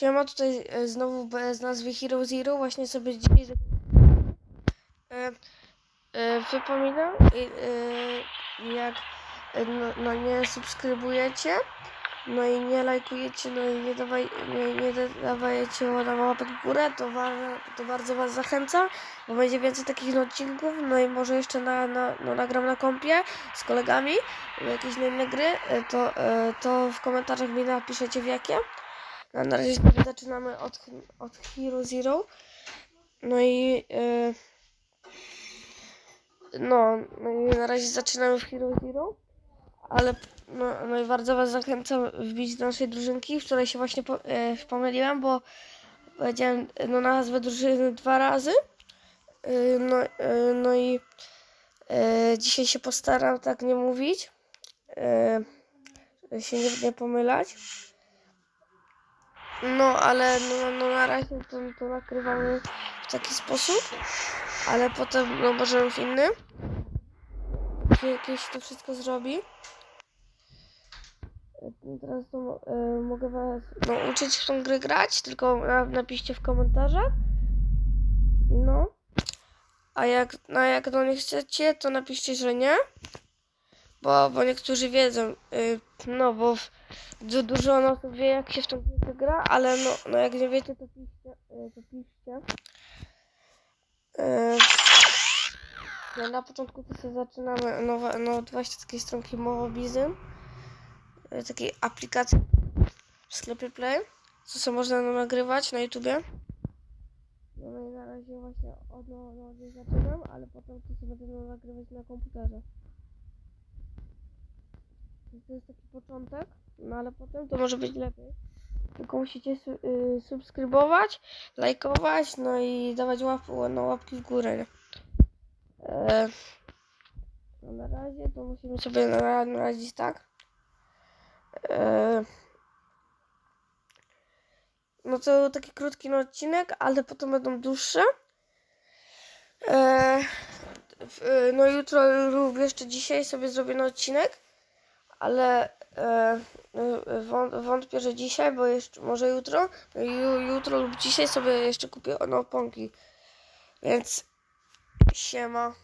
Siema, tutaj e, znowu bez nazwy Hero Zero. Właśnie sobie dzisiaj e, e, wypominam, i, e, jak e, no, no nie subskrybujecie, no i nie lajkujecie, no i nie, dawaj, nie, nie dawajecie na łapek w górę, to, wa, to bardzo Was zachęcam, bo będzie więcej takich odcinków, no i może jeszcze na, na, no, nagram na kompie z kolegami jakieś inne gry, e, to, to w komentarzach mi napiszecie w jakie. No, na razie zaczynamy od, od Hero Zero. No i e, no, no i na razie zaczynamy w Hero Zero. Ale no, no i bardzo Was zachęcam wbić do naszej drużynki, w której się właśnie po, e, pomyliłem, bo powiedziałem no, nazwę drużyny dwa razy. E, no, e, no i e, dzisiaj się postaram tak nie mówić. Żeby się nie, nie pomylać. No, ale no, no na razie to, to nakrywamy w taki sposób, ale potem no możemy w inny. Jakieś to wszystko zrobi. E, Teraz to, e, mogę was no, uczyć w tą grę grać, tylko na, napiszcie w komentarzach. No. A jak, no, jak no nie chcecie, to napiszcie, że nie. Bo, bo niektórzy wiedzą, y, no bo w, du, dużo osób wie jak się w tą grę gra, ale no, no jak nie wiecie to piszcie. y, To piszcie. Y, no na początku to sobie zaczynamy nowe, no właśnie takiej stronki Mobizy. y, Takiej aplikacji w sklepie Play. Co sobie można nagrywać na YouTubie. No, no i na razie właśnie od no, no, zaczynam, ale potem to sobie będę nagrywać na komputerze. To jest taki początek, no ale potem to może być lepiej. Tylko musicie y, subskrybować, lajkować, no i dawać łap no, łapki w górę. E, no na razie to musimy sobie na- naradzić tak. E, no to taki krótki no, odcinek, ale potem będą dłuższe. E, y, no jutro lub jeszcze dzisiaj sobie zrobię no odcinek ale e, wąt- wątpię, że dzisiaj, bo jeszcze może jutro, no jutro lub dzisiaj sobie jeszcze kupię no, oponki. Więc siema.